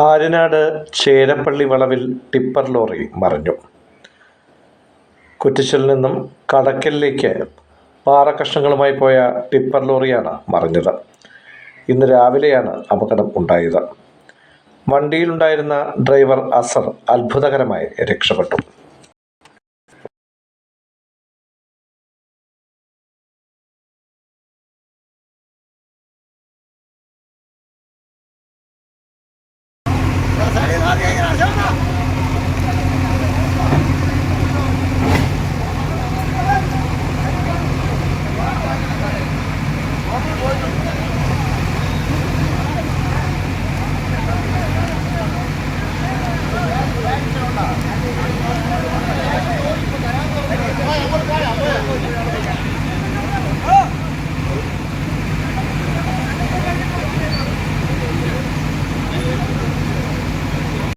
ആര്യനാട് ചേരപ്പള്ളി വളവിൽ tipper lorry മറിഞ്ഞു. കുറ്റിച്ചിൽ നിന്നും കടക്കലിലേക്ക് പാറക്കഷ്ണങ്ങളുമായി പോയ ടിപ്പർ ലോറിയാണ് മറിഞ്ഞത്. ഇന്ന് രാവിലെയാണ് അപകടം ഉണ്ടായത്. വണ്ടിയിലുണ്ടായിരുന്ന ഡ്രൈവർ അസർ അത്ഭുതകരമായി രക്ഷപ്പെട്ടു. 殺されるわけ